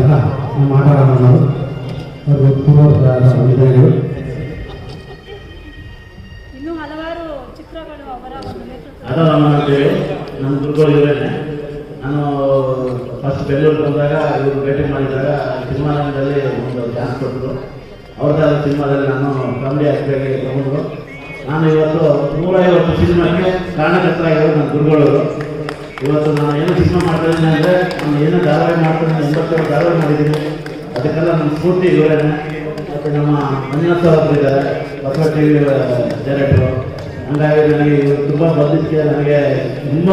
ಗುರುಗಳಾದಂತಹ ನಮ್ಮ ಆಟಗಾರನವರು ಅವರು ಪೂರ್ವದ ವಿಧಾನಿಗಳು ಇನ್ನೂ ಹಲವಾರು ಚಿತ್ರಗಳು ಅವರ ಒಂದು ನೇತೃತ್ವ ಆಟೋ ಮಾಡ್ತೀವಿ ನಮ್ಮ ದುರ್ಗೋಳಿದ್ರೆ ಇವರೇನೆ ನಾನು ಫಸ್ಟ್ ಬೆಂಗಳೂರಿಗೆ ಬಂದಾಗ ಇವರು ಭೇಟಿ ಮಾಡಿದಾಗ ಸಿನಿಮಾದಲ್ಲಿ ಒಂದು ಚಾನ್ಸ್ ಕೊಟ್ಟರು. ಅವ್ರದ್ದಾದ ಸಿನಿಮಾದಲ್ಲಿ ನಾನು ಕಾಮಿಡಿ ಆಗಿ ತಗೊಂಡು ನಾನು ಇವತ್ತು ನೂರೈವತ್ತು ಸಿನಿಮಾಕ್ಕೆ ಕಾರಣಕರ್ತರಾಗಿರೋದು ನನ್ನ ಗುರುಗಳು ಇವತ್ತು ನಾನು ಏನು ಸಿನಿಮಾ ಮಾಡ್ತಾ ಇದ್ದೀನಿ ಅಂದರೆ ನಾನು ಏನು ಧಾರಾವಾಹಿ ಮಾಡ್ತೀನಿ ಎಂಬತ್ತು ಧಾರಾವಾಹಿ ಮಾಡಿದ್ದೀನಿ. ಅದಕ್ಕೆಲ್ಲ ನಮ್ಮ ಸ್ಫೂರ್ತಿ ಇವರೇನೆ ಮತ್ತು ನಮ್ಮ ಮಂಜುನಾಥ್ ಸರ್ ಒಬ್ಬರು ಇದ್ದಾರೆ. ಬಸವ ಟಿ ವಿ ಡೈರೆಕ್ಟ್ರು ಹಂಗಾಗಿ ನನಗೆ ಇವರು ತುಂಬ ಬಂದಿದ್ದಕ್ಕೆ ನನಗೆ ತುಂಬ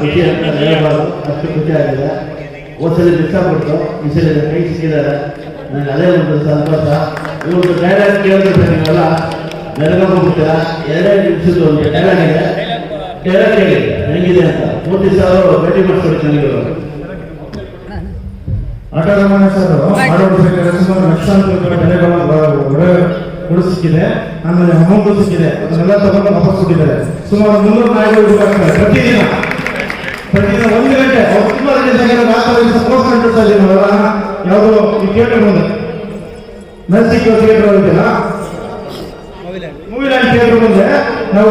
ಖುಷಿ ಅಂತ ಹೇಳಬಾರ್ದು. ಅಷ್ಟು ಖುಷಿ ಆಗಿದೆ. ಹೋದ್ಸಲಿ ಬಿಟ್ಟಾಗ್ಬಿಟ್ಟು ಈ ಸಲ ಕೈ ಸಿಕ್ಕಿದ್ದಾರೆ. ನನಗೆ ಅದೇ ಒಂದು ಸಂತೋಷ. ಇವತ್ತು ಡೈಲಾಗ್ ಕೇಳಿದ್ರೆ ನೀವೆಲ್ಲ. ನೆರಗೋಗ್ಬಿಡ್ತೀರ ಎರಡೇ ನಿಮಿಷದ ಒಂದು ಡೈಲಾಗ್ ಇದೆ. ಡೈಲಾಗ್ ಕೇಳಿ ಹೆಂಗಿದೆ ಅಂತ ಮೂರ್ತಿ ಸರ್ ಭೇಟಿ ಮಾಡಿಸ್ಕೊಡಿ ಚೆನ್ನಾಗಿರೋ ಆಟೋರಮಣ ಸರ್ ಸುಮಾರು ಲಕ್ಷಾಂತರ ರೂಪಾಯಿ ಬೆಲೆಗಳ ಸಿಕ್ಕಿದೆ ಆಮೇಲೆ ಅಮೌಂಟ್ ಸಿಕ್ಕಿದೆ ಅದನ್ನೆಲ್ಲ ತಗೊಂಡು ವಾಪಸ್ ಕೊಟ್ಟಿದ್ದಾರೆ ಸುಮಾರು ಮುನ್ನೂರು ನಾಯಿಗಳು ಪ್ರತಿದಿನ ಪ್ರತಿದಿನ ಒಂದು ಗಂಟೆ ಯಾವುದೋ ಥಿಯೇಟರ್ ಮುಂದೆ nursing theatre movie land theatre ಮುಂದೆ ನಾವು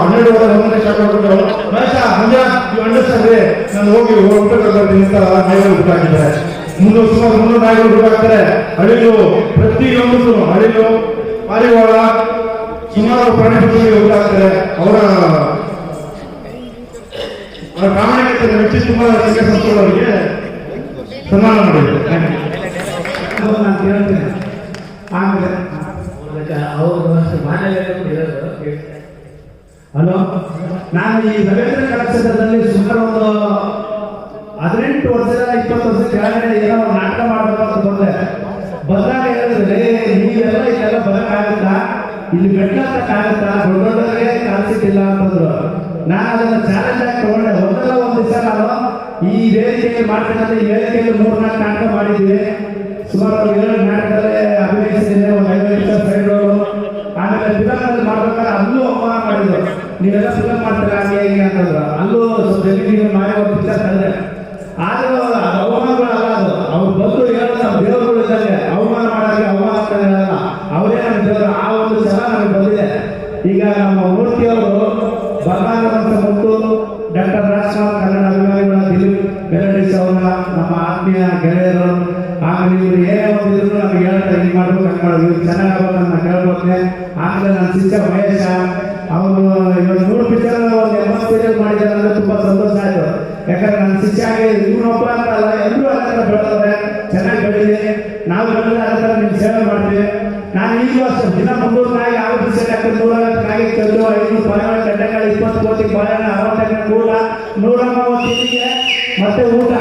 ಹನ್ನೆರಡು ವರೆ ಒಂದನೇ ಸ್ಟಾರ್ಟ್ ಮಾಡ್ಬಿಟ್ಟು ಮಹೇಶ ಮಂಜ ನೀವು ಅಂಡರ್ಸ್ಟ್ಯಾಂಡ್ ರೀ ನಾನು ಹೋಗಿ ಊಟ ಬರ್ತೀನಿ ಅಂತ ನಾಯಿಗಳು ಊಟ ಹಾಕಿದ್ದಾರೆ ಮುನ್ನೂರು ಸುಮಾರು ಮುನ್ನೂರು ನಾಯಿಗಳು ಊಟ ಹಾಕ್ತಾರೆ ಅಳಿಲು ಪ್ರತಿಯೊಂದು ಅಳಿಲು, ಪಾರಿವಾಳ, ಸುಮಾರು ಪ್ರಾಣಿ ಅವರ ಪ್ರಾಮಾಣಿಕತೆ ಮೆಚ್ಚಿ ತುಂಬಾ ಸಂಘ ಸಂಸ್ಥೆಗಳವರಿಗೆ ಸನ್ಮಾನ. ನಾನು ಕೇಳ್ತೇನೆ. ಆಮೇಲೆ ಅವರು ಹಲೋ? ನಾನು ಈ ರವೀಂದ್ರ ಕಲಾಕ್ಷೇತ್ರದಲ್ಲಿ ಸುಮಾರು ಒಂದು ಹದಿನೆಂಟು ವರ್ಷ, ಇಪ್ಪತ್ತು ವರ್ಷ ಕೆಳಗಡೆ ಏನೋ ನಾಟಕ ಮಾಡಬೇಕು ಬಂದೆ. ಬಂದಾಗ ಹೇಳಿದ್ರೆ ನೀವೆಲ್ಲ ಇದೆಲ್ಲ ಬರೋಕ್ಕಾಗುತ್ತಾ ಇಲ್ಲಿ ಬೆಟ್ಟಕ್ಕಾಗುತ್ತಾ ದೊಡ್ಡ ದೊಡ್ಡವರಿಗೆ ಕಾಣಿಸಿಟ್ಟಿಲ್ಲ ಅಂತಂದ್ರು ನಾನು ಅದನ್ನು ಚಾಲೆಂಜ್ ಆಗಿ ತಗೊಂಡೆ. ಒಂದಲ್ಲ ಒಂದು ದಿವಸ ನಾನು ಈ ವೇದಿಕೆಯಲ್ಲಿ ಈ ವೇದಿಕೆಯಲ್ಲಿ ಮೂರು ನಾಲ್ಕು ನಾಟಕ ಮಾಡಿದ್ವಿ ಸುಮಾರು ಏಳು ನಾಟಕದಲ್ಲಿ ಅಭಿನಯಿಸಿದ್ದೇನೆ ಒಂದು ಐದು ನಿಮಿಷ ಸೈಡ್ ಆಮೇಲೆ ಫಿಲಮ್ನಲ್ಲಿ ಮಾಡ್ಬೇಕಾದ್ರೆ ಅಲ್ಲೂ ಅವಮಾನ ಮಾಡಿದ್ರು. ನೀವೆಲ್ಲ ಫಿಲಮ್ ಮಾಡ್ತೀರಾ? ಹಂಗೆ ಹಿಂಗೆ ಅಂತಂದ್ರು. ಅಲ್ಲೂ ಸ್ವಲ್ಪ ಜಮೀನಿಗೆ ಮಾಡಿ ಒಂದು ಪಿಕ್ಚರ್ ತಂದೆ ಆದ್ರೂ ಅವಮಾನಗಳಲ್ಲ ಅದು. ಅವ್ರು ಬಂದು ಹೇಳೋದು ನಮ್ಮ ದೇವರುಗಳು ಇದ್ದಾರೆ ಅವಮಾನ ಮಾಡೋಕ್ಕೆ ಅವಮಾನ ಅಂತ ಅವರೇ ನಮ್ಮ ದೇವರು. ಆ ಒಂದು ಸಲ ನಮಗೆ ಬಂದಿದೆ. ಈಗ ನಮ್ಮ ಮೂರ್ತಿಯವರು ಬಲರಾಮರಂತ ಮತ್ತು ಡಾಕ್ಟರ್ ರಾಜ್ಕುಮಾರ್ ಕನ್ನಡ ಅಭಿಮಾನಿಗಳ ದಿಲೀಪ್ ಬೆರಡಿಸ್ ಅವರ ನಮ್ಮ ಆತ್ಮೀಯ ಗೆಳೆಯರು ಆಮೇಲೆ ಇವರು ಏನೇ ಒಂದಿದ್ರು ನಮ್ಗೆ ಹೇಳ್ತಾರೆ ಹಿಂಗೆ ಮಾಡ್ಬೇಕು ಹಂಗೆ ಮಾಡೋದು ಇವ್ರು ಚೆನ್ನಾಗಾಗ್ಬೇಕು ಅಂತ ಕೇಳ್ಬೋದ್ನೆ ಆಮೇಲೆ ನನ್ನ ಸಿಸ್ಟರ್ ಮಹೇಶ, ಅವನು ಇವಾಗ ನೂರು ಪಿಕ್ಚರ್ ಒಂದು ಎಂಬತ್ತು ಸೀರಿಯಲ್ ಮಾಡಿದ್ದಾರೆ ಅಂದ್ರೆ ತುಂಬಾ ಸಂತೋಷ ಆಯ್ತು. ಯಾಕಂದ್ರೆ ನನ್ನ ಶಿಷ್ಯಾಗಿ ಇವನೊಬ್ಬ ಅಂತ ಅಲ್ಲ, ಎಲ್ಲರೂ ಅದೇ ಥರ ಚೆನ್ನಾಗಿ ಬೆಳೀಲಿ ನಾವು ಬೆಳೆದ ಅಂತ ನಿಮ್ಗೆ ಸೇವೆ ಮಾಡ್ತೀವಿ. ನಾನು ಈಗಲೂ ಅಷ್ಟೇ ದಿನ ಮುನ್ನೂರು ನಾಯಿ ಯಾವ ಬಿಸ್ಕೆಟ್ ಹಾಕಿದ್ರೆ ನೂರೈವತ್ತು ನಾಯಿ ಐದು ಐನೂರು ಪರವಾಗಿ ಇಪ್ಪತ್ತು ಕೋಟಿ ಪಾಯಣ ಅರವತ್ತೈದು ಕೂಡ ನೂರ ಮೂವತ್ತು ಮತ್ತೆ ಊಟ.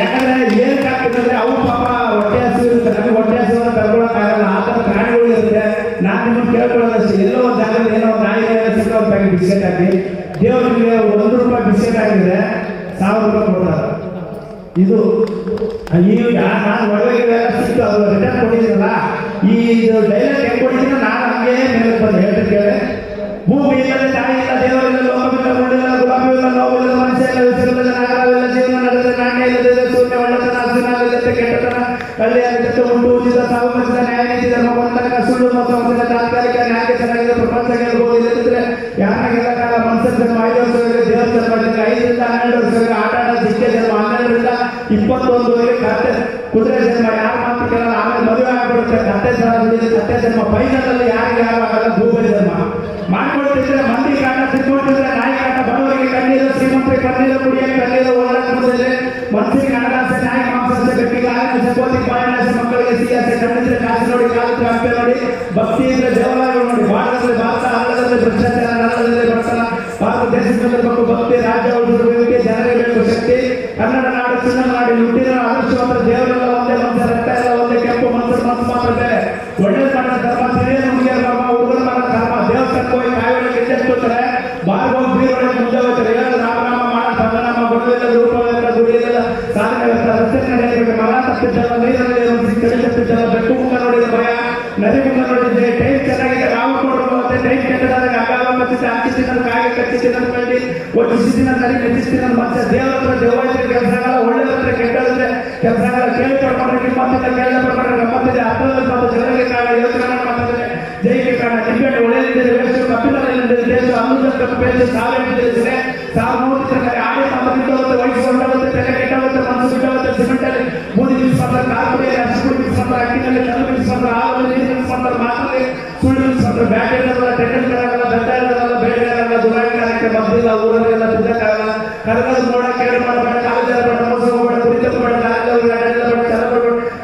ಯಾಕಂದ್ರೆ ಏನ್ ಆಗ್ತದಂದ್ರೆ ಅವ್ರ ಪಾಪ ಹೊಟ್ಟೆ ಹಸಿರು ಇರುತ್ತೆ. ಹೊಟ್ಟೆ ಹಸಿರು ತಗೊಳಕ್ಕಾಗಲ್ಲ ಆ ಥರ ಪ್ರಾಣಿಗಳು ಇರುತ್ತೆ. ನಾನು ನಿಮ್ಮನ್ನು ಕೇಳ್ಕೊಳ್ಳೋದಷ್ಟೇ. ಎಲ್ಲೋ ಒಂದು ಜಾಗದಲ್ಲಿ ಏನೋ ಒಂದು ನಾಯಿ ಸಿಕ್ಕ ಒಂದು ಪ್ಯಾಕೆಟ್ ಬಿಸ್ಕೆಟ್ ಹಾಕಿ ದೇವರಿಗೆ ಒಂದು ರೂಪಾಯಿ ಬಿಸ್ಕೆಟ್ ಹಾಕಿದ್ರೆ ಸಾವಿರ ರೂಪಾಯಿ ಕೊಡ್ತಾರೆ. ಇದು ಈಗ ನಾನು ಒಳಗೆ ಸಿಕ್ತು, ಅದು ರಿಟರ್ನ್ ಕೊಟ್ಟಿದ್ದೀರಲ್ಲ, ಈ ಡೈಲಾಗ್ ಹೆಂಗೆ ಕೊಟ್ಟಿದ್ದೀನ ನಾನು ಹಂಗೆ ಮೇಲೆ ಬಂದು ಹೇಳ್ತಾ ಕೇಳಿ. ഭൂമിയിൽ നിന്ന് ചായയില്ല ചെയ്തവരില്ല ലോകമില്ല മുള്ളില്ല ഗുളമില്ല ലോകമില്ല മനുഷ്യല്ല വിശ്രമില്ല നാഗാവില്ല ജീവൻ നടത്തുന്ന ಕಳ್ಳಿಯಾಗಿದ್ದ ಉಂಟು ಉಚಿತ ಸಾವು ನ್ಯಾಯ ನೀತಿ ಧರ್ಮ ಸುಳ್ಳು ಮತ್ತು ಹೊಂದಿದ ತಾತ್ಕಾಲಿಕ ನ್ಯಾಯ ಚೆನ್ನಾಗಿದೆ ಪ್ರಪಂಚ ಗೆಲ್ಲಬಹುದು ಇಲ್ಲದಿದ್ರೆ ಯಾರ ಗೆಲ್ಲಕಾಲ ಮನುಷ್ಯ ಜನ್ಮ ಐದು ವರ್ಷಗಳಿಗೆ ದೇವರ ಜನ್ಮ ಇದ್ದರೆ ಐದರಿಂದ ಹನ್ನೆರಡು ವರ್ಷಗಳಿಗೆ ಆಟ ಆಡ ಜಿಕ್ಕೆ ಜನ್ಮ ಹನ್ನೆರಡರಿಂದ ಇಪ್ಪತ್ತೊಂದುವರೆಗೆ ಕತ್ತೆ ಕುದುರೆ ಜನ್ಮ ಯಾರು ಮಾತು ಕೇಳಲ್ಲ, ಆಮೇಲೆ ಮದುವೆ ಆಗ್ಬಿಡುತ್ತೆ. ಕತ್ತೆ ಜನ ಕತ್ತೆ ಜನ್ಮ ಫೈನಲ್ ಅಲ್ಲಿ ಯಾರಿಗೆ ಯಾರು ಆಗಲ್ಲ? ಭೂಮಿ ಜನ್ಮ ಮಾಡ್ಕೊಳ್ತಿದ್ರೆ ಮಂದಿ ಕಾಟ ತಿನ್ಕೊಳ್ತಿದ್ರೆ ನಾಯಿ ಕಾಟ, ಬಡವರಿಗೆ ಕಣ್ಣೀರು, ಶ್ರೀಮಂತರಿಗೆ ಕಣ್ಣೀರು, ಕುಡಿಯಕ್ಕೆ ಕಣ್ಣೀರು ಮನಸ್ಸಿಗೆ ಹಣದಾಸೆ ಮಕ್ಕಳಿಗೆ ಸಿಯಾಸೆ ಕಣ್ಣಿದ್ರೆ ಕಾಸು ನೋಡಿ ಕಾಲು ಕಾಪೆ ನೋಡಿ ಭಕ್ತಿ ಇದ್ರೆ ದೇವಾಲಯಗಳು ನೋಡಿ ಭಾರತದಲ್ಲಿ ಭಾರತ ಅಲ್ಲದಲ್ಲಿ ಭ್ರಷ್ಟಾಚಾರ ನರದಲ್ಲಿ ಬಡತನ ಭಾರತ ದೇಶದ ಬಗ್ಗೆ ಭಕ್ತಿ ರಾಜ್ಯ ಉಳಿದುಕೊಳ್ಳುವಿಕೆ ಜನರಿಗೆ ಬೇಕು ಶಕ್ತಿ ಕನ್ನಡ ನಾಡು ಚಿನ್ನ ನಾಡಿ ಹುಟ್ಟಿದ ಅದೃಷ್ಟವಂತ ದೇವರೆಲ್ಲ ಒಂದೇ ಮನಸ್ಸು ರಕ್ತ ಎಲ್ಲ ಒಂದೇ ಕೆಂಪು ಮನಸ್ಸು ಮನಸ್ಸು ಮಾತ್ರ ಬೇರೆ ಒಳ್ಳೆ ಮಾಡ ಧರ್ಮ ಹಿರಿಯರ ಹುಡುಗಿಯರ ಧರ್ಮ ಹುಡುಗರ ಮಾಡ ಧರ್ಮ ದೇವಸ್ಥಾನಕ್ಕೆ ಹೋಗಿ ಕಾಯಿಲೆ ಗೆದ್ದೆತ್ಕೋತಾರೆ ಬಾರ್ಗೋಗಿ ಬೀರೊಳಗೆ ಮುಂದೆ ಹೋಗ್ತಾರೆ ಹೇಳೋದು ರಾಮನಾಮ ಮಾಡ ಸರ್ವನಾಮ ಗುರುವಿಲ್ಲ ರೂಪವಿಲ್ಲ ಗುರಿಯಿಲ್ಲ ಸಾಧನೆ ರಸ್ತೆ ನಡೆಯಬೇಕು ಮರ ತಪ್ಪಿದ್ದಲ್ಲ ನೀರಲ್ಲಿ ಒಂದು ತಪ್ಪಿದ್ದಲ್ಲ ಬೆಕ್ಕು ಮುಖ ನೋಡಿದ ಭಯ, ನದಿ ಮುಖ ನೋಡಿದ್ರೆ ಟೈಮ್ ಚೆನ್ನಾಗಿದೆ ನಾವು ಕೊಡೋದು ಮತ್ತೆ ಟೈಮ್ ಕೆಟ್ಟದಾಗ ಅಗಾಲ ಮತ್ತೆ ತಿನ್ನೋದು ಕಂಡು ಒಂದು ಶಿಸ್ತಿನ ನದಿ ಮೆಚ್ಚಿಸಿ ತಿನ್ನೋದು ಮತ್ತೆ ದೇವರ ದೇವಾಲಯ ಕೆಲಸಗಳ ಒಳ್ಳೆಯ ಹತ್ರ ಕೆಟ್ಟದ್ರೆ ಕೆಲಸಗಳ ಕೇಳಿ ಪಡ್ಕೊಂಡ್ರೆ ಮತ್ತೆ ಕೇಳಿ ಪಡ್ಕೊಂಡ್ರೆ ಮತ್ತೆ ಮತ್ತು ಜನರಿಗೆ ಕಾರಣ ಯೋಚನೆ ಮಾಡ್ತಾರೆ ಜೈಗೆ ಕಾರಣ ಟಿಕೆಟ್ ಒಳ್ಳೆಯದಿದ್ದರೆ ವೇಸ್ಟ್ ಕಪಿಲಲ್ಲಿದ್ದರೆ ದೇಶ ಅಮೃತ ಕಪ್ಪೇಶ ಸಾವಿರ ಸಾವು ನೋಡ್ತಿರ್ತಾರೆ ಆಡಿ ಮಾತ್ರ ಬಿಟ್ಟವತ್ತೆ ವಯಸ್ಸು ಹೊಂಡವತ್ತೆ ತಲೆ ಕೆಟ್ಟವತ್ತೆ ಮನಸ್ಸು ಬಿಟ್ಟವತ್ತೆ ಸಿಮೆಂಟಲ್ಲಿ ಮಾಡ್ತಾರೆ ಅಕ್ಕಿನಲ್ಲಿ ಕಲ್ಲು ಮಿಕ್ಸ್ ಮಾಡ್ತಾರೆ ಹಾಲಲ್ಲಿ ನೀರು ಮಿಕ್ಸ್ ಮಾಡ್ತಾರೆ ಮಾತಲ್ಲಿ ಸುಳ್ಳು ಮಿಕ್ಸ್ ಮಾಡ್ತಾರೆ ಬ್ಯಾಟರಿ ಇರಲ್ಲ ಟೆಂಡರ್ ಇರಲ್ಲ ಬೆಟ್ಟ ಇರಲ್ಲ ಬೇಡ ಇರಲ್ಲ ದುರಾಕಾರಕ್ಕೆ ಮದ್ದಿಲ್ಲ ಊರಲ್ಲೆಲ್ಲ ತಿದ್ದಕ್ಕಾಗಲ್ಲ ಕರಗದ ನೋಡ ಕೇಳಿ ಮಾಡಬೇಡ ಕಾಲೇಜ್ ಬೇಡ ಮೋಸ ಹೋಗಬೇಡ ಕುಡಿತ ಬೇಡ ಕಾಲೇಜ್ ಬೇಡ ಬೇಡ ಚಲ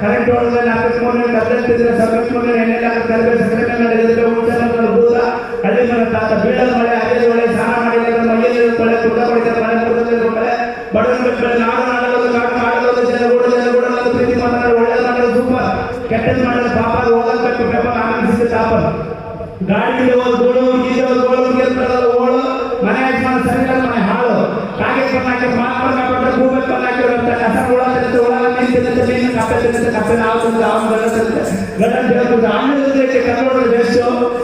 ಕರೆಂಟ್ ಒಳಗೆ ನಾಲ್ಕು ಮೂರು ಕದ್ದೆತ್ತಿದ್ರೆ ಸರ್ವಿಸ್ ಮೂರು ಎಣ್ಣೆಲ್ಲ ಕರಿಬೇವು ಸಕ್ಕರೆ ಮೇಲೆ ನಡೆದಿದ್ರೆ ಊಟ ಬೂದ ಹಳ್ಳಿ ಮನೆ ತಾತ ಬೀಳದ ಮಳೆ ಅದೇ ಮಳೆ ಸ್ನಾನ ಮಾಡಿದ್ರೆ ಮೈಯಲ್ಲಿ ಮಳೆ ಕುಡ್ದ ಹೊಡಿತಾರೆ ಮಳೆ ಕುಡ್ದಲ್ಲಿ ಮಳೆ ಬಡವರ ಬೆಳೆ ಕೆಟ್ಟದ್ದು ಮಾಡಿದ್ರೆ ಪಾಪ ಅದು ಹೋಗಬೇಕು ಪೇಪರ್ ಆನಂದಿಸಿದ ತಾಪ ಗಾಡಿ ಹೋದ್ ಗೋಳು ಗೀಜ ಗೋಳು ಗೆಲ್ತಾರ ಓಳು ಮನೆ ಯಜಮಾನ ಸರಿಯಾದ ಮನೆ ಹಾಳು ಕಾಗೆ ಪನ್ನಾಕೆ ಮಾತ್ರ ಕಾಪಾಡ್ರೆ ಭೂಮಿ ಪನ್ನಾಕೆ ಅಂತ ಕಸ ಹುಳ ತಿಂತೆ ಹುಳ ಮೀನು ತಿಂತೆ ಮೀನು ಕಪ್ಪೆ ತಿಂತೆ ಕಪ್ಪೆ ನಾವು ತಿಂತೆ ಅವನು ಗಂಡ ತಿಂತೆ ಗಂಡ ದೇವರು ಆಮೇಲೆ ಕನ್ನಡ ದೇಶ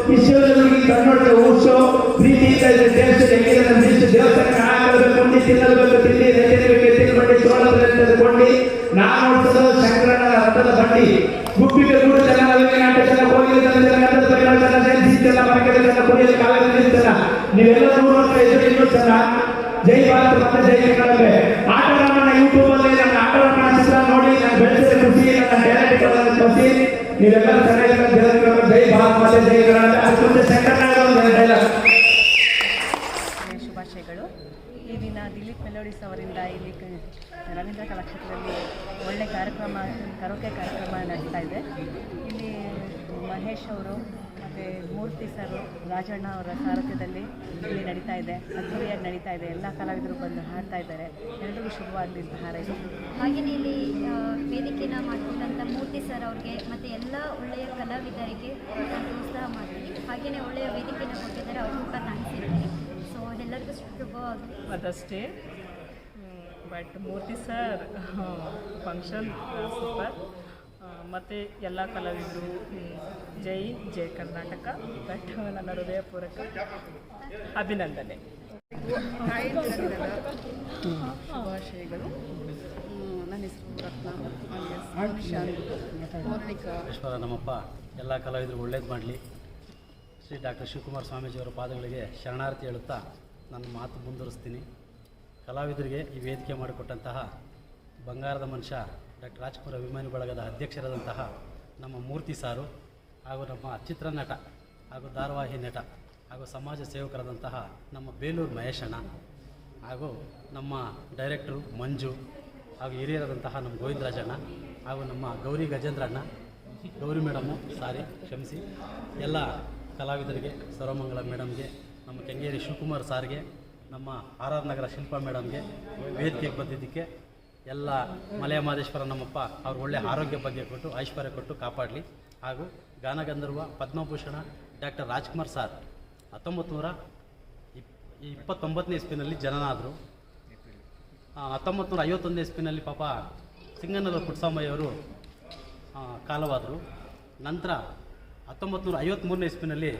ವಿಶ್ವದಲ್ಲಿ ಕನ್ನಡ ಊರ್ಸೋ ಪ್ರೀತಿಯಿಂದ ಇದೆ ದೇಶ ಹೆಂಗಿದೆ ನಮ್ಮ ದೇಶ ದೇವಸ್ಥಾನಕ್ಕೆ ಹಾಕಬೇಕು ಕೊಂಡಿ ತಿನ್ನಬೇಕು ತಿಂಡಿ ರೈತರಿಗೆ ತಿನ್ಕೊಂಡು ಚೋಳದ ಕೊಂಡಿ ನಾನು ನೋಡ್ತದ ಶಂಕರನ ರಥದ ಬಂಡಿ ಗುಬ್ಬಿಗೆ ಗೂಡು ಜನ ನವಿಗೆ ನಾಟ್ಯ ಜನ ಕೋಗಿಲೆ ಜನ ಜನ ಗಂಧದ ಪರಿಮಳ ಜನ ಜಯಂತಿ ಜನ ಮರಕೆರೆ ಜನ ಕುಡಿಯಲು ಕಾಲದಲ್ಲಿ ಜನ ನೀವೆಲ್ಲ ನೂರು ವರ್ಷ ಇದ್ರೆ ಇನ್ನೂ ಜನ ಜೈ ಭಾರತ, ಮತ್ತೆ ಜೈ ಕನ್ನಡವೇ ಆಟಗಾರನ ಯೂಟ್ಯೂಬ್ ಅಲ್ಲಿ ನನ್ನ ಆಟಗಾರನ ಚಿತ್ರ ನೋಡಿ ನಾನು ಬೆಳೆಸಿದ ಖುಷಿ ನನ್ನ ಡೈರೆಕ್ಟ್ ಖುಷಿ ನೀವೆಲ್ಲ ಚೆನ್ನಾಗಿರೋ ದೇವರ ಜೈ ಭಾರತ, ಮತ್ತೆ ಜೈ ಕನ್ನಡ ಅದು ಮುಂದೆ ಶಂಕರನಾಗ ಒಂದು ಶುಭಾಶಯಗಳು. ಈ ದಿನ ದಿಲೀಪ್ ಮೆಲೋಡಿಸ್ ಅವರಿಂದ ಇಲ್ಲಿ ರವೀಂದ್ರ ಕಲಾಕ್ಷೇತ್ರದಲ್ಲಿ ಒಳ್ಳೆ ಕಾರ್ಯಕ್ರಮ, ಕರೋಕೆ ಕಾರ್ಯಕ್ರಮ ನಡೀತಾ ಇದೆ. ಇಲ್ಲಿ ಮಹೇಶ್ ಅವರು, ಮತ್ತು ಮೂರ್ತಿ ಸರ್, ರಾಜಣ್ಣ ಅವರ ಸಾರಥ್ಯದಲ್ಲಿ ಇಲ್ಲಿ ನಡೀತಾ ಇದೆ ಅದ್ದೂರಿಯಾಗಿ ನಡೀತಾ ಇದೆ. ಎಲ್ಲ ಕಲಾವಿದರು ಬಂದು ಹಾಡ್ತಾ ಇದ್ದಾರೆ. ಎಲ್ರಿಗೂ ಶುಭವಾಗಲಿ ಅಂತ ಹಾರೈಸಿ. ಹಾಗೆಯೇ ಇಲ್ಲಿ ವೇದಿಕೆನ ಮಾಡಿಕೊಂಡಂಥ ಮೂರ್ತಿ ಸರ್ ಅವ್ರಿಗೆ ಮತ್ತು ಎಲ್ಲ ಒಳ್ಳೆಯ ಕಲಾವಿದರಿಗೆ ನಾನು ಪ್ರೋತ್ಸಾಹ ಮಾಡ್ತೀನಿ. ಹಾಗೆಯೇ ಒಳ್ಳೆಯ ವೇದಿಕೆನ ಕೊಟ್ಟಿದ್ದಾರೆ. ಅವ್ರ ಥ್ಯಾಂಕ್ಸ್ ಹೇಳ್ತೀನಿ ಸೊ ಎಲ್ಲರಿಗೂ ಶುಭವಾಗಲಿ. ಅದಷ್ಟೇ. But Murthy sir function super ಮತ್ತು ಎಲ್ಲ ಕಲಾವಿದರು ಜೈ ಜೈ ಕರ್ನಾಟಕ. ಬಟ್ ನನ್ನ ಹೃದಯಪೂರ್ವಕ ಅಭಿನಂದನೆ. ಶುಭಾಶಯಗಳು. ನನ್ನ ಹೆಸರು ರತ್ನ. ಈಶ್ವರ ನಮ್ಮಪ್ಪ ಎಲ್ಲ ಕಲಾವಿದರು ಒಳ್ಳೇದು ಮಾಡಲಿ. ಶ್ರೀ ಡಾಕ್ಟರ್ ಶಿವಕುಮಾರ ಸ್ವಾಮೀಜಿಯವರ ಪಾದಗಳಿಗೆ ಶರಣಾರ್ಥಿ ಹೇಳುತ್ತಾ ನನ್ನ ಮಾತು ಮುಂದುವರಿಸ್ತೀನಿ. ಕಲಾವಿದರಿಗೆ ಈ ವೇದಿಕೆ ಮಾಡಿಕೊಟ್ಟಂತಹ ಬಂಗಾರದ ಮನುಷ್ಯ ಡಾಕ್ಟರ್ ರಾಜ್ಕುಮಾರ್ ಅಭಿಮಾನಿ ಬಳಗದ ಅಧ್ಯಕ್ಷರಾದಂತಹ ನಮ್ಮ ಮೂರ್ತಿ ಸಾರು ಹಾಗೂ ನಮ್ಮ ಚಿತ್ರನಟ ಹಾಗೂ ಧಾರಾವಾಹಿ ನಟ ಹಾಗೂ ಸಮಾಜ ಸೇವಕರಾದಂತಹ ನಮ್ಮ ಬೇಲೂರು ಮಹೇಶಣ್ಣ ಹಾಗೂ ನಮ್ಮ ಡೈರೆಕ್ಟ್ರು ಮಂಜು ಹಾಗೂ ಹಿರಿಯರಾದಂತಹ ನಮ್ಮ ಗೋವಿಂದರಾಜಣ್ಣ ಹಾಗೂ ನಮ್ಮ ಗೌರಿ ಗಜೇಂದ್ರಣ್ಣ ಗೌರಿ ಮೇಡಮು, ಸಾರಿ, ಕ್ಷಮಿಸಿ. ಎಲ್ಲ ಕಲಾವಿದರಿಗೆ ಸರ್ವಮಂಗಲ ಮೇಡಮ್ಗೆ, ನಮ್ಮ ಕೆಂಗೇರಿ ಶಿವಕುಮಾರ್ ಸಾರ್ಗೆ, ನಮ್ಮ ಆರ್ ಆರ್ ನಗರ ಶಿಲ್ಪಾ ಮೇಡಮ್ಗೆ ವೇದಿಕೆಗೆ ಬಂದಿದ್ದಕ್ಕೆ ಎಲ್ಲ ಮಲೆಯ ಮಹದೇಶ್ವರ ನಮ್ಮಪ್ಪ ಅವ್ರ ಒಳ್ಳೆಯ ಆರೋಗ್ಯ ಬಗ್ಗೆ ಕೊಟ್ಟು, ಐಶ್ವರ್ಯ ಕೊಟ್ಟು ಕಾಪಾಡಲಿ. ಹಾಗೂ ಗಾನಗಂಧರ್ವ, ಪದ್ಮಭೂಷಣ, ಡಾಕ್ಟರ್ ರಾಜ್ಕುಮಾರ್ ಸಾರ್. ಹತ್ತೊಂಬತ್ತು ನೂರ ಇಪ್, ಇಪ್ಪತ್ತೊಂಬತ್ತನೇ ಇಸ್ಪಿನಲ್ಲಿ ಜನನಾದರು. ಹತ್ತೊಂಬತ್ತು ನೂರ ಐವತ್ತೊಂದನೇ ಇಸ್ಪಿನಲ್ಲಿ ಪಾಪ ಸಿಂಗನದ ಪುಟ್ಸಾಮಯ್ಯವರು ಕಾಲವಾದರು. ನಂತರ ಹತ್ತೊಂಬತ್ತು ನೂರ ಐವತ್ತ್ಮೂರನೇ ಇಸ್ಪಿನಲ್ಲಿ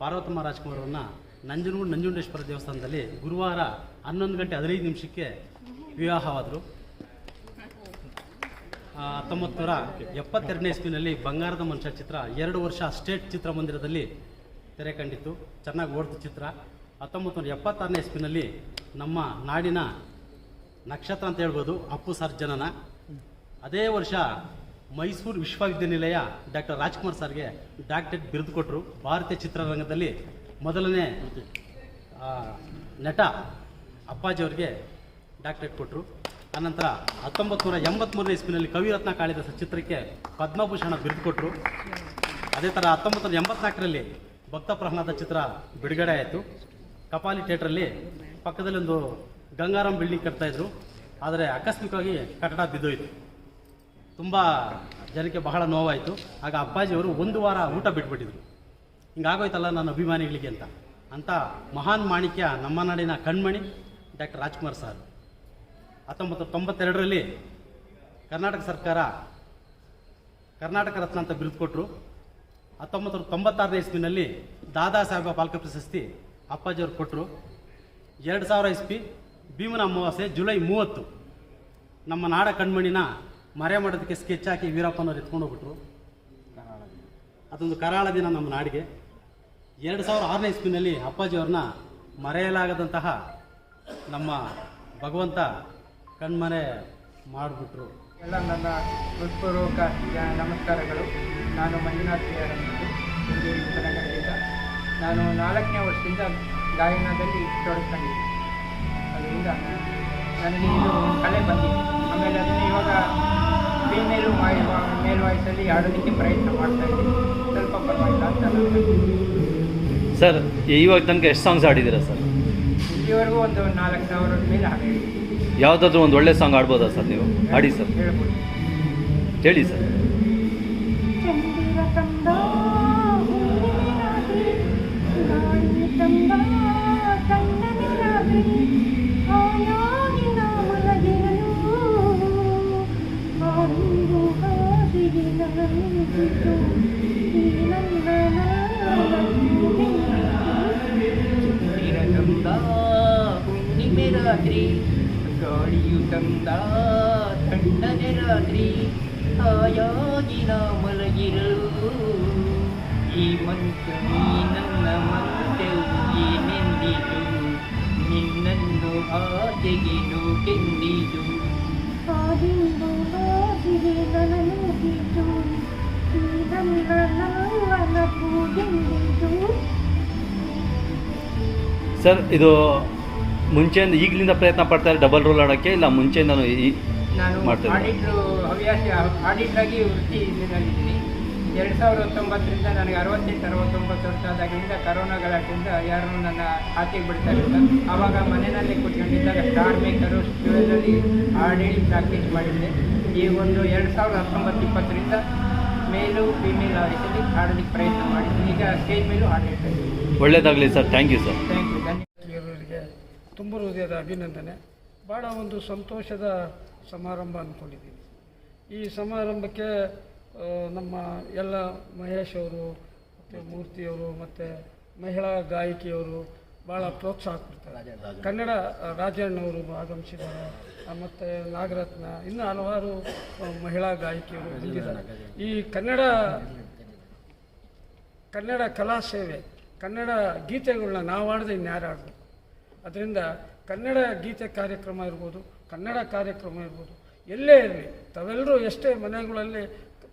ಪಾರ್ವತಮ್ಮ ರಾಜ್ಕುಮಾರವನ್ನು ನಂಜನಗೂಡು ನಂಜುಂಡೇಶ್ವರ ದೇವಸ್ಥಾನದಲ್ಲಿ ಗುರುವಾರ ಹನ್ನೊಂದು ಗಂಟೆ ಹದಿನೈದು ನಿಮಿಷಕ್ಕೆ ವಿವಾಹವಾದರು. ಹತ್ತೊಂಬತ್ತು ನೂರ ಎಪ್ಪತ್ತೆರಡನೇ ಇಸ್ವಿನಲ್ಲಿ ಬಂಗಾರದ ಮನುಷ್ಯ ಚಿತ್ರ ಎರಡು ವರ್ಷ ಸ್ಟೇಟ್ ಚಿತ್ರಮಂದಿರದಲ್ಲಿ ತೆರೆ ಕಂಡಿತ್ತು. ಚೆನ್ನಾಗಿ ಓಡ್ತು ಚಿತ್ರ. ಹತ್ತೊಂಬತ್ತು ನೂರ ಎಪ್ಪತ್ತಾರನೇ ಇಸ್ವಿನಲ್ಲಿ ನಮ್ಮ ನಾಡಿನ ನಕ್ಷತ್ರ ಅಂತ ಹೇಳ್ಬೋದು, ಅಪ್ಪು ಸರ್ಜನನ ಅದೇ ವರ್ಷ ಮೈಸೂರು ವಿಶ್ವವಿದ್ಯಾನಿಲಯ ಡಾಕ್ಟರ್ ರಾಜ್ಕುಮಾರ್ ಸರ್ಗೆ ಡಾಕ್ಟರೇಟ್ ಬಿರುದು ಕೊಟ್ಟರು ಭಾರತೀಯ ಚಿತ್ರರಂಗದಲ್ಲಿ ಮೊದಲನೇ ನಟ ಅಪ್ಪಾಜಿ ಅವರಿಗೆ ಡಾಕ್ಟರೇಟ್ ಕೊಟ್ಟರು ಆನಂತರ ಹತ್ತೊಂಬತ್ತು ನೂರ ಎಂಬತ್ತ್ಮೂರನೇ ಇಸ್ವಿನಲ್ಲಿ ಕವಿರತ್ನ ಕಾಳಿದಾಸ ಚಿತ್ರಕ್ಕೆ ಪದ್ಮಭೂಷಣ ಬಿರುದು ಕೊಟ್ಟರು ಅದೇ ಥರ ಹತ್ತೊಂಬತ್ತು ನೂರ ಎಂಬತ್ನಾಲ್ಕರಲ್ಲಿ ಭಕ್ತ ಪ್ರಹ್ಲಾದ ಚಿತ್ರ ಬಿಡುಗಡೆ ಆಯಿತು. ಕಪಾಲಿ ಥಿಯೇಟ್ರಲ್ಲಿ ಪಕ್ಕದಲ್ಲಿ ಒಂದು ಗಂಗಾರಾಮ್ ಬಿಲ್ಡಿಂಗ್ ಕಟ್ತಾಯಿದ್ರು ಆದರೆ ಆಕಸ್ಮಿಕವಾಗಿ ಕಟ್ಟಡ ಬಿದ್ದೋಯ್ತು. ತುಂಬ ಜನಕ್ಕೆ ಬಹಳ ನೋವಾಯಿತು. ಆಗ ಅಪ್ಪಾಜಿಯವರು ಒಂದು ವಾರ ಊಟ ಬಿಟ್ಬಿಟ್ಟಿದ್ರು. ಹಿಂಗಾಗೋಯ್ತಲ್ಲ ನನ್ನ ಅಭಿಮಾನಿಗಳಿಗೆ ಅಂತ. ಅಂತ ಮಹಾನ್ ಮಾಣಿಕ್ಯ ನಮ್ಮ ನಾಡಿನ ಕಣ್ಮಣಿ ಡಾಕ್ಟರ್ ರಾಜ್ಕುಮಾರ್ ಸರ್. ಹತ್ತೊಂಬತ್ತು ತೊಂಬತ್ತೆರಡರಲ್ಲಿ ಕರ್ನಾಟಕ ಸರ್ಕಾರ ಕರ್ನಾಟಕ ರತ್ನ ಅಂತ ಬಿರುದು ಕೊಟ್ಟರು ಹತ್ತೊಂಬತ್ತು ನೂರ ತೊಂಬತ್ತಾರನೇ ಇಸ್ವಿನಲ್ಲಿ ದಾದಾ ಸಾಹೇಬ ಪಾಲ್ಕೆ ಪ್ರಶಸ್ತಿ ಅಪ್ಪಾಜಿಯವರು ಕೊಟ್ಟರು ಎರಡು ಸಾವಿರ ಇಸ್ವಿ ಭೀಮನ ಅಮಾವಾಸ್ಯೆ ಜುಲೈ ಮೂವತ್ತು. ನಮ್ಮ ನಾಡ ಕಣ್ಮಣಿನ ಮರೆ ಮಾಡೋದಕ್ಕೆ ಸ್ಕೆಚ್ ಹಾಕಿ ವೀರಪ್ಪನವ್ರು ಎತ್ಕೊಂಡು ಹೋಗ್ಬಿಟ್ರು. ಅದೊಂದು ಕರಾಳ ದಿನ ನಮ್ಮ ನಾಡಿಗೆ. ಎರಡು ಸಾವಿರ ಆರನೇ ಇಸ್ವಿನಲ್ಲಿ ಅಪ್ಪಾಜಿಯವ್ರನ್ನ ಮರೆಯಲಾಗದಂತಹ ನಮ್ಮ ಭಗವಂತ ಕಣ್ಮನೆ ಮಾಡಿಬಿಟ್ರು. ಎಲ್ಲ ನನ್ನ ಹೃತ್ಪೂರ್ವಕ ನಮಸ್ಕಾರಗಳು. ನಾನು ಮಂಜುನಾಥ್ ಇಲ್ಲಿ ಉಪನಗರದಿಂದ ನಾನು ನಾಲ್ಕನೇ ವರ್ಷದಿಂದ ಗಾಯನದಲ್ಲಿ ತೊಡಗಿಕೊಂಡಿದ್ದೆ ಅದರಿಂದ ನನಗೆ ಇದು ಕಲೆ ಬಂದಿದೆ. ಆಮೇಲೆ ಅದನ್ನು ಇವಾಗ ಫೀಮೇಲು ವಾಯ್ ಮೇಲ್ ವಾಯ್ಸಲ್ಲಿ ಆಡೋದಕ್ಕೆ ಪ್ರಯತ್ನ ಮಾಡ್ತಾ ಇದ್ದೀನಿ. ಸ್ವಲ್ಪ ಪರವಾಗಿಲ್ಲ ಅಂತ ನಾನು ಸರ್ ಇವಾಗ ತನಕ ಎಷ್ಟು ಸಾಂಗ್ಸ್ ಆಡಿದ್ದೀರಾ ಸರ್? ಇಲ್ಲಿವರೆಗೂ ಒಂದು ನಾಲ್ಕು ಸಾವಿರದ ಮೇಲೆ ಹಾಡಿದ್ದೀನಿ. ಯಾವುದಾದ್ರೂ ಒಂದು ಒಳ್ಳೆ ಸಾಂಗ್ ಆಡ್ಬೋದಾ ಸರ್ ನೀವು? ಆಡಿ ಸರ್. ಹೇಳ್ಬೋದು ಹೇಳಿ ಸರ್. ಚಂದಿರ ತಂದ ಗಾಳಿಯು ತಂದ ತಂಡನೆ ರಾತ್ರಿ ಹಾಯಾಗಿನ ಮಲಗಿರಲು. ಈ ಮಂಚು ನೀ ನನ್ನ ಮಂಚವು ಏನೆಂದಿತು ನಿನ್ನನ್ನು ಆಚೆಗೆ ನೋಕೆಂದಿತು ಹಾದಿಂದು ಹಾದಿಗೆ ನನಗಿತು ಈ ನನ್ನ ನಾವನ ಕೂಗೆಂದಿತು ಸರ್ ಇದು ಮುಂಚೆಯಿಂದ ಈಗಲಿಂದ ಪ್ರಯತ್ನ ಪಡ್ತಾರೆ ಡಬಲ್ ರೋಲ್ ಆಡೋಕ್ಕೆ ಇಲ್ಲ ಮುಂಚೆಯಿಂದ ಈ ನಾನು ಮಾಡ್ತೇನೆ ಇದ್ದೀನಿ ಆಡಿಟ್ರು ಹವ್ಯಾಸ ಆಡಿಟ್ರಾಗಿ ವೃತ್ತಿನಲ್ಲಿದ್ದೀನಿ ಎರಡು ಸಾವಿರದ ಹತ್ತೊಂಬತ್ತರಿಂದ ನನಗೆ ಅರವತ್ತೆಂಟು ಅರವತ್ತೊಂಬತ್ತು ವರ್ಷ ಆದಾಗಿಂದ ಕರೋನಾ ಗಲಾಟೆಯಿಂದ ಯಾರು ನನ್ನ ಆಚೆಗೆ ಬಿಡ್ತಾ ಇರಲಿಲ್ಲ. ಆವಾಗ ಮನೆಯಲ್ಲೇ ಕೂತ್ಕೊಂಡಿದ್ದಾಗ ಸ್ಟಾರ್ ಮೇಕರು ಸ್ಟೂಡಿಯೋದಲ್ಲಿ ಹಾಡಿ ಪ್ರಾಕ್ಟೀಸ್ ಮಾಡಿದ್ದೆ. ಈ ಒಂದು ಎರಡು ಸಾವಿರದ ಹತ್ತೊಂಬತ್ತು ಇಪ್ಪತ್ತರಿಂದ ಮೇಲು ಫಿಮೇಲ್ ಆಡಿಸಲಿ ಹಾಡೋದಕ್ಕೆ ಪ್ರಯತ್ನ ಮಾಡಿದ್ದೀನಿ ಈಗ ಸ್ಟೇಜ್ ಮೇಲೂ ಆಡಿಟ್ ಇದ್ದೀನಿ ಒಳ್ಳೇದಾಗಲಿ ಸರ್. ಥ್ಯಾಂಕ್ ಯು ಸರ್ ತುಂಬ ಹೃದಯದ ಅಭಿನಂದನೆ. ಭಾಳ ಒಂದು ಸಂತೋಷದ ಸಮಾರಂಭ ಅಂದ್ಕೊಂಡಿದ್ದೀನಿ ಈ ಸಮಾರಂಭಕ್ಕೆ ನಮ್ಮ ಎಲ್ಲ ಮಹೇಶ್ ಅವರು ಮತ್ತು ಮೂರ್ತಿಯವರು ಮತ್ತು ಮಹಿಳಾ ಗಾಯಕಿಯವರು ಭಾಳ ಪ್ರೋತ್ಸಾಹ ಕೊಡ್ತಾರೆ. ಕನ್ನಡ ರಾಜಣ್ಣವರು ಆಗಮಿಸಿದ್ದಾರೆ ಮತ್ತು ನಾಗರತ್ನ ಇನ್ನು ಹಲವಾರು ಮಹಿಳಾ ಗಾಯಕಿಯರು ಬಂದಿದ್ದಾರೆ. ಈ ಕನ್ನಡ ಕನ್ನಡ ಕಲಾ ಸೇವೆ ಕನ್ನಡ ಗೀತೆಗಳನ್ನ ನಾವು ಆಡದೆ ಇನ್ಯಾರು ಆಡಬೇಕು ಅದರಿಂದ ಕನ್ನಡ ಗೀತೆ ಕಾರ್ಯಕ್ರಮ ಇರ್ಬೋದು, ಕನ್ನಡ ಕಾರ್ಯಕ್ರಮ ಇರ್ಬೋದು, ಎಲ್ಲೇ ಇರಲಿ, ತಾವೆಲ್ಲರೂ ಎಷ್ಟೇ ಮನೆಗಳಲ್ಲಿ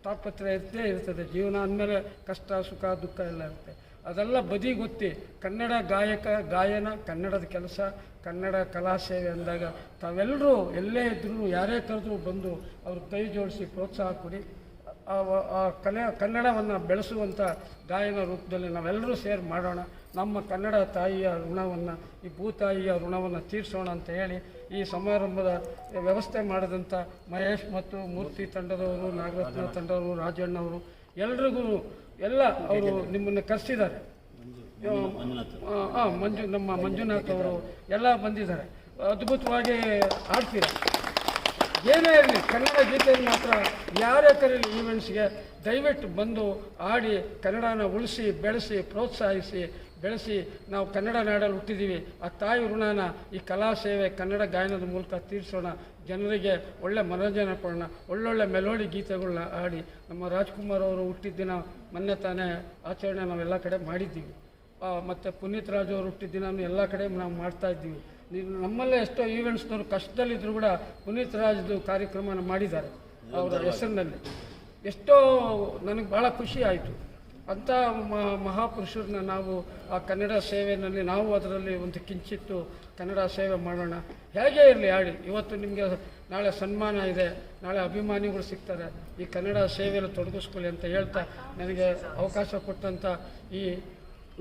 ತಾಪತ್ರೆ ಇರ್ತೇ ಇರ್ತದೆ, ಜೀವನ ಅಂದಮೇಲೆ ಕಷ್ಟ, ಸುಖ, ದುಃಖ ಎಲ್ಲ ಇರುತ್ತೆ. ಅದೆಲ್ಲ ಬದಿ ಗೊತ್ತಿ ಕನ್ನಡ ಗಾಯಕ, ಗಾಯನ, ಕನ್ನಡದ ಕೆಲಸ, ಕನ್ನಡ ಕಲಾ ಸೇವೆ ಅಂದಾಗ ತಾವೆಲ್ಲರೂ ಎಲ್ಲೇ ಇದ್ರೂ, ಯಾರೇ ಕರೆದ್ರೂ ಬಂದು ಅವ್ರ ಕೈ ಜೋಡಿಸಿ ಪ್ರೋತ್ಸಾಹ ಕೊಡಿ. ಆ ಕಲೆ ಕನ್ನಡವನ್ನು ಬೆಳೆಸುವಂಥ ಗಾಯನ ರೂಪದಲ್ಲಿ ನಾವೆಲ್ಲರೂ ಸೇರಿ ಮಾಡೋಣ. ನಮ್ಮ ಕನ್ನಡ ತಾಯಿಯ ಋಣವನ್ನು ಈ ಭೂತಾಯಿಯ ಋಣವನ್ನು ತೀರಿಸೋಣ ಅಂತ ಹೇಳಿ ಈ ಸಮಾರಂಭದ ವ್ಯವಸ್ಥೆ ಮಾಡಿದಂಥ ಮಹೇಶ್ ಮತ್ತು ಮೂರ್ತಿ ತಂಡದವರು ನಾಗರತ್ನ ತಂಡವರು ರಾಜಣ್ಣವರು ಎಲ್ರಿಗೂ ಎಲ್ಲ ಅವರು ನಿಮ್ಮನ್ನು ಕರೆಸಿದ್ದಾರೆ. ಹಾಂ ಮಂಜು ನಮ್ಮ ಮಂಜುನಾಥ್ ಅವರು ಎಲ್ಲ ಬಂದಿದ್ದಾರೆ. ಅದ್ಭುತವಾಗಿ ಆಡ್ತೀರ? ಏನೇ ಇರಲಿ, ಕನ್ನಡ ಗೀತೆಯನ್ನು ಮಾತ್ರ ಯಾರೇ ಕರೀಲಿ ಈವೆಂಟ್ಸ್ಗೆ ದಯವಿಟ್ಟು ಬಂದು ಆಡಿ ಕನ್ನಡನ ಉಳಿಸಿ, ಬೆಳೆಸಿ, ಪ್ರೋತ್ಸಾಹಿಸಿ, ಬೆಳೆಸಿ ನಾವು ಕನ್ನಡ ನಾಡಲ್ಲಿ ಹುಟ್ಟಿದ್ದೀವಿ ಆ ತಾಯಿ ಋಣನ ಈ ಕಲಾ ಸೇವೆ ಕನ್ನಡ ಗಾಯನದ ಮೂಲಕ ತೀರಿಸೋಣ. ಜನರಿಗೆ ಒಳ್ಳೆ ಮನೋರಂಜನೆ ಕೊಡೋಣ ಒಳ್ಳೊಳ್ಳೆ ಮೆಲೋಡಿ ಗೀತೆಗಳನ್ನ ಆಡಿ ನಮ್ಮ ರಾಜ್ಕುಮಾರ್ ಅವರು ಹುಟ್ಟಿದ ದಿನ ಮೊನ್ನೆ ತಾನೇ ಆಚರಣೆ ನಾವೆಲ್ಲ ಕಡೆ ಮಾಡಿದ್ದೀವಿ. ಮತ್ತು ಪುನೀತ್ ರಾಜ್ ಅವರು ಹುಟ್ಟಿದ ದಿನ ಎಲ್ಲ ಕಡೆ ನಾವು ಮಾಡ್ತಾ ಇದ್ದೀವಿ. ನಮ್ಮಲ್ಲೇ ಎಷ್ಟೋ ಈವೆಂಟ್ಸ್ನವರು ಕಷ್ಟದಲ್ಲಿದ್ದರೂ ಕೂಡ ಪುನೀತ್ ರಾಜ್ದು ಕಾರ್ಯಕ್ರಮನ ಮಾಡಿದ್ದಾರೆ ಅವರ ಹೆಸರಿನಲ್ಲಿ. ಎಷ್ಟೋ ನನಗೆ ಭಾಳ ಖುಷಿ ಆಯಿತು. ಅಂಥ ಮಹಾಪುರುಷರನ್ನ ನಾವು ಆ ಕನ್ನಡ ಸೇವೆಯಲ್ಲಿ ನಾವು ಅದರಲ್ಲಿ ಒಂದು ಕಿಂಚಿತ್ತು ಕನ್ನಡ ಸೇವೆ ಮಾಡೋಣ. ಹೇಗೆ ಇರಲಿ ಆಡಿ ಇವತ್ತು ನಿಮಗೆ ನಾಳೆ ಸನ್ಮಾನ ಇದೆ ನಾಳೆ ಅಭಿಮಾನಿಗಳು ಸಿಗ್ತಾರೆ ಈ ಕನ್ನಡ ಸೇವೆಯಲ್ಲಿ ತೊಡಗಿಸ್ಕೊಳ್ಳಿ ಅಂತ ಹೇಳ್ತಾ ನನಗೆ ಅವಕಾಶ ಕೊಟ್ಟಂಥ ಈ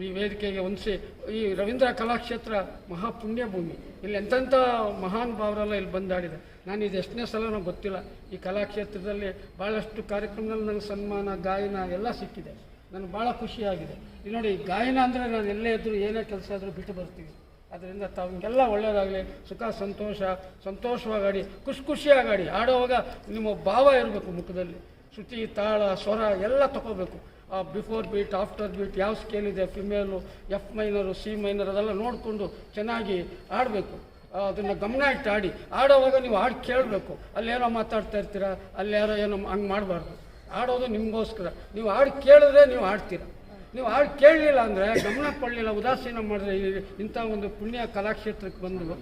ಈ ವೇದಿಕೆಗೆ ಹೊಂದಿಸಿ ಈ ರವೀಂದ್ರ ಕಲಾಕ್ಷೇತ್ರ ಮಹಾಪುಣ್ಯ ಭೂಮಿ ಇಲ್ಲಿ ಎಂತೆಂಥ ಮಹಾನ್ ಭಾವರೆಲ್ಲ ಇಲ್ಲಿ ಬಂದಾಡಿದೆ. ನಾನು ಇದು ಎಷ್ಟನೇ ಸಲ ನನಗೆ ಗೊತ್ತಿಲ್ಲ. ಈ ಕಲಾಕ್ಷೇತ್ರದಲ್ಲಿ ಭಾಳಷ್ಟು ಕಾರ್ಯಕ್ರಮದಲ್ಲಿ ನನಗೆ ಸನ್ಮಾನ, ಗಾಯನ ಎಲ್ಲ ಸಿಕ್ಕಿದೆ. ನನಗೆ ಭಾಳ ಖುಷಿಯಾಗಿದೆ. ಇಲ್ಲಿ ನೋಡಿ, ಗಾಯನ ಅಂದರೆ ನಾನು ಎಲ್ಲೇ ಇದ್ದರೂ ಏನೇ ಕೆಲಸ ಆದರೂ ಬಿಟ್ಟು ಬರ್ತೀವಿ. ಅದರಿಂದ ತಾವಿಗೆಲ್ಲ ಒಳ್ಳೆಯದಾಗಲಿ ಸುಖ, ಸಂತೋಷ ಸಂತೋಷವಾಗಿ ಖುಷಿ ಖುಷಿಯಾಗಿ ಆಡಿ ಆಡೋವಾಗ ನಿಮ್ಮ ಭಾವ ಇರಬೇಕು ಮುಖದಲ್ಲಿ. ಶ್ರುತಿ, ತಾಳ, ಸ್ವರ ಎಲ್ಲ ತಗೋಬೇಕು ಬಿಫೋರ್ ಬೀಟ್ ಆಫ್ಟರ್ ಬೀಟ್ ಯಾವ ಸ್ಕೇಲ್ ಇದೆ female F minor C minor ಅದೆಲ್ಲ ನೋಡಿಕೊಂಡು ಚೆನ್ನಾಗಿ ಆಡಬೇಕು. ಅದನ್ನು ಗಮನ ಇಟ್ಟು ಆಡಿ. ಆಡೋವಾಗ ನೀವು ಹಾಡು ಕೇಳಬೇಕು. ಅಲ್ಲೇನೋ ಮಾತಾಡ್ತಾ ಇರ್ತೀರ ಅಲ್ಲಿ ಯಾರೋ ಏನೋ ಹಂಗೆ ಮಾಡಬಾರ್ದು. ಆಡೋದು ನಿಮಗೋಸ್ಕರ. ನೀವು ಹಾಡು ಕೇಳಿದ್ರೆ ನೀವು ಆಡ್ತೀರ ನೀವು ಹಾಡು ಕೇಳಲಿಲ್ಲ ಅಂದರೆ ಗಮನ ಕೊಡಲಿಲ್ಲ ಉದಾಸೀನ ಮಾಡಿದ್ರೆ ಇಂಥ ಒಂದು ಪುಣ್ಯ ಕಲಾಕ್ಷೇತ್ರಕ್ಕೆ ಬಂದು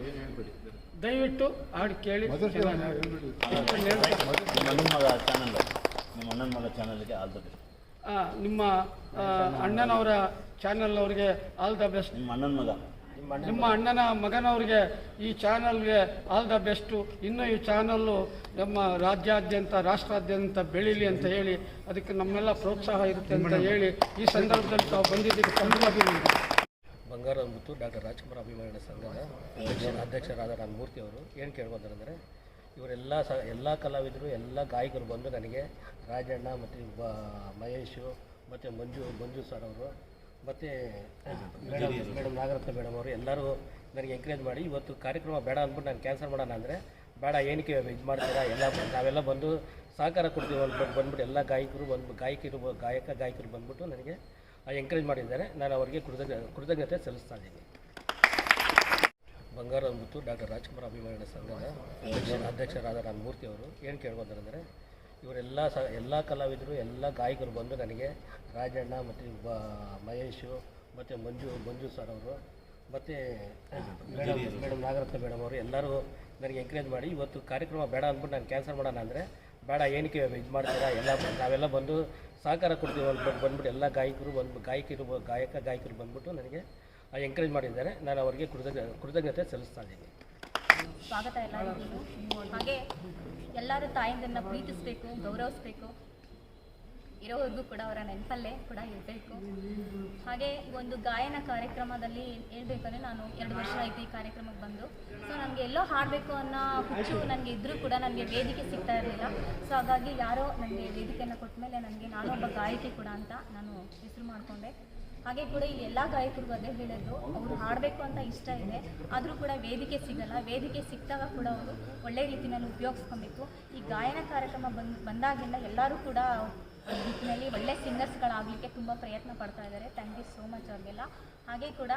ದಯವಿಟ್ಟು ಹಾಡು ಕೇಳಿ. ನಿಮ್ಮ ಅಣ್ಣನ ಮಗ ಚಾನಲ್ ನಿಮ್ಮ ಅಣ್ಣನ ಮಗ ಚಾನಲ್ಗೆ ಆಲ್ ದ ಬೆಸ್ಟ್. ನಿಮ್ಮ ಅಣ್ಣನವರ ಚಾನೆಲ್ ಅವರಿಗೆ ಆಲ್ ದ ಬೆಸ್ಟ್ ನಿಮ್ಮ ಅಣ್ಣನ ಮಗ. ನಿಮ್ಮ ಅಣ್ಣನ ಮಗನವ್ರಿಗೆ ಈ ಚಾನಲ್ಗೆ ಆಲ್ ದ ಬೆಸ್ಟು ಇನ್ನೂ ಈ ಚಾನಲ್ಲು ನಮ್ಮ ರಾಜ್ಯಾದ್ಯಂತ ರಾಷ್ಟ್ರಾದ್ಯಂತ ಬೆಳೀಲಿ ಅಂತ ಹೇಳಿ ಅದಕ್ಕೆ ನಮ್ಮೆಲ್ಲ ಪ್ರೋತ್ಸಾಹ ಇರುತ್ತೆ ಅಂತ ಹೇಳಿ ಈ ಸಂದರ್ಭದಲ್ಲಿ ತಾವು ಬಂದಿದ್ದಕ್ಕೆ ತುಂಬ ಅಭಿನಂದನೆ. ಮತ್ತು ಮುತ್ತು ಡಾಕ್ಟರ್ ರಾಜ್ಕುಮಾರ್ ಅಭಿಮಾನಿಗಳ ಸಂಘದ ಅಧ್ಯಕ್ಷ ಅಧ್ಯಕ್ಷರಾದ ರಾಮಮೂರ್ತಿ ಮೂರ್ತಿ ಅವರು ಏನು ಕೇಳ್ಕೊತಾರಂದರೆ ಇವರೆಲ್ಲ ಸ, ಎಲ್ಲ ಕಲಾವಿದರು, ಎಲ್ಲ ಗಾಯಕರು ಬಂದು ನನಗೆ ರಾಜಣ್ಣ ಮತ್ತು ಬ ಮಹೇಶು ಮತ್ತು ಮಂಜು ಮಂಜು ಸರ್ ಅವರು, ಮತ್ತು ಮೇಡಮ್ ಮೇಡಮ್ ನಾಗರತ್ನ ಮೇಡಮ್ ಅವರು ಎಲ್ಲರೂ ನನಗೆ ಎಂಕರೇಜ್ ಮಾಡಿ ಇವತ್ತು ಕಾರ್ಯಕ್ರಮ ಬೇಡ ಅಂದ್ಬಿಟ್ಟು ನಾನು ಕ್ಯಾನ್ಸಲ್ ಮಾಡೋಣ ಅಂದರೆ ಬೇಡ, ಏನಕ್ಕೆ ಇದು ಮಾಡ್ತೀರಾ, ಎಲ್ಲ ನಾವೆಲ್ಲ ಬಂದು ಸಹಕಾರ ಕೊಡ್ತೀವಿ ಅಂದ್ಬಿಟ್ಟು ಬಂದ್ಬಿಟ್ಟು ಎಲ್ಲ ಗಾಯಕರು ಬಂದು, ಗಾಯಕರು, ಗಾಯಕ, ಗಾಯಕರು ಬಂದ್ಬಿಟ್ಟು ನನಗೆ ಎಂಕರೇಜ್ ಮಾಡಿದ್ದಾರೆ. ನಾನು ಅವರಿಗೆ ಕೃತಜ್ಞ, ಕೃತಜ್ಞತೆ ಸಲ್ಲಿಸ್ತಾ ಇದ್ದೀನಿ. ಬಂಗಾರದ ಮುತ್ತು ಡಾಕ್ಟರ್ ರಾಜ್ಕುಮಾರ್ ಅಭಿಮಾನ ಸಂಘದ ಅಧ್ಯಕ್ಷ ಅಧ್ಯಕ್ಷರಾದ ನಾನು ಮೂರ್ತಿ ಅವರು ಏನು ಕೇಳ್ಕೊತಾರಂದರೆ, ಇವರೆಲ್ಲ ಸ ಎಲ್ಲ ಕಲಾವಿದರು, ಎಲ್ಲ ಗಾಯಕರು ಬಂದು ನನಗೆ ರಾಜಣ್ಣ ಮತ್ತು ಬ ಮಹೇಶು ಮತ್ತು ಮಂಜು ಮಂಜು ಸರ್ ಅವರು ಮತ್ತು ಮೇಡಮ್ ಮೇಡಮ್ ನಾಗರತ್ನ ಮೇಡಮ್ ಅವರು ಎಲ್ಲರೂ ನನಗೆ ಎಂಕರೇಜ್ ಮಾಡಿ, ಇವತ್ತು ಕಾರ್ಯಕ್ರಮ ಬೇಡ ಅಂದ್ಬಿಟ್ಟು ನಾನು ಕ್ಯಾನ್ಸಲ್ ಮಾಡೋಣ ಅಂದರೆ, ಬೇಡ ಏನಕ್ಕೆ ಇದು ಮಾಡ್ತೀರಾ, ಎಲ್ಲ ನಾವೆಲ್ಲ ಬಂದು ಸಹಕಾರ ಕೊಡ್ತೀವಿ ಅಂದ್ಬಿಟ್ಟು ಬಂದ್ಬಿಟ್ಟು ಎಲ್ಲ ಗಾಯಕರು ಬಂದು ಗಾಯಕಿರು, ಗಾಯಕ, ಗಾಯಕರು ಬಂದ್ಬಿಟ್ಟು ನನಗೆ ಎಂಕರೇಜ್ ಮಾಡಿದ್ದಾರೆ. ನಾನು ಅವರಿಗೆ ಕೃತಜ್ಞ, ಕೃತಜ್ಞತೆ ಸಲ್ಲಿಸ್ತಾ ಇದ್ದೀನಿ. ಸ್ವಾಗತ ಎಲ್ಲರಿಗೂ ಹಾಗೆ ಎಲ್ಲರೂ ತಾಯಿಂದನ್ನ ಪ್ರೀತಿಸಬೇಕು, ಗೌರವಿಸ್ಬೇಕು. ಇರೋವರೆಗೂ ಕೂಡ ಅವರ ನೆನಪಲ್ಲೇ ಕೂಡ ಇರಬೇಕು. ಹಾಗೆ ಒಂದು ಗಾಯನ ಕಾರ್ಯಕ್ರಮದಲ್ಲಿ ಹೇಳ್ಬೇಕಂದ್ರೆ ನಾನು ಎರಡು ವರ್ಷ ಆಯ್ತು ಈ ಕಾರ್ಯಕ್ರಮಕ್ಕೆ ಬಂದು. ಸೊ ನನಗೆ ಎಲ್ಲೋ ಹಾಡಬೇಕು ಅನ್ನೋ ಹುಚ್ಚು ನನಗೆ ಇದ್ರೂ ಕೂಡ ನನಗೆ ವೇದಿಕೆ ಸಿಗ್ತಾ ಇರಲಿಲ್ಲ. ಸೊ ಹಾಗಾಗಿ ಯಾರೋ ನನಗೆ ವೇದಿಕೆಯನ್ನು ಕೊಟ್ಟ ಮೇಲೆ ನನಗೆ ನಾನೊಬ್ಬ ಗಾಯಕಿ ಕೂಡ ಅಂತ ನಾನು ಹೆಸರು ಮಾಡಿಕೊಂಡೆ. ಹಾಗೆ ಕೂಡ ಈ ಎಲ್ಲ ಗಾಯಕರಿಗೂ ಅದೇ ಹೇಳಿದ್ರು ಅವರು ಹಾಡಬೇಕು ಅಂತ ಇಷ್ಟ ಇದೆ, ಆದರೂ ಕೂಡ ವೇದಿಕೆ ಸಿಗಲ್ಲ. ವೇದಿಕೆ ಸಿಕ್ಕಿದಾಗ ಕೂಡ ಅವರು ಒಳ್ಳೆ ರೀತಿಯಲ್ಲಿ ಉಪಯೋಗಿಸ್ಕೊಬೇಕು. ಈ ಗಾಯನ ಕಾರ್ಯಕ್ರಮ ಬಂದು ಬಂದಾಗಿಂದ ಎಲ್ಲರೂ ಕೂಡ ರೀತಿಯಲ್ಲಿ ಒಳ್ಳೆ ಸಿಂಗರ್ಸ್ಗಳಾಗಲಿಕ್ಕೆ ತುಂಬ ಪ್ರಯತ್ನ ಪಡ್ತಾ ಇದ್ದಾರೆ. ಥ್ಯಾಂಕ್ ಯು ಸೋ ಮಚ್ ಅವ್ರಿಗೆಲ್ಲ. ಹಾಗೆ ಕೂಡ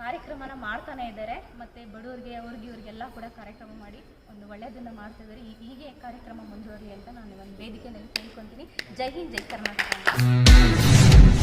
ಕಾರ್ಯಕ್ರಮನ ಮಾಡ್ತಾನೆ ಇದ್ದಾರೆ. ಮತ್ತು ಬಡವ್ರಿಗೆ, ಅವ್ರಿಗೆ, ಇವ್ರಿಗೆಲ್ಲ ಕೂಡ ಕಾರ್ಯಕ್ರಮ ಮಾಡಿ ಒಂದು ಒಳ್ಳೆಯದನ್ನು ಮಾಡ್ತಾ ಇದ್ದಾರೆ. ಹೀಗೆ ಕಾರ್ಯಕ್ರಮ ಮುಂದುವರಿ ಅಂತ ನಾನು ಒಂದು ವೇದಿಕೆಯಲ್ಲಿ ಕೇಳ್ಕೊತೀನಿ. ಜೈ ಹಿಂದ್, ಜೈ ಕರ್ನಾಟಕ.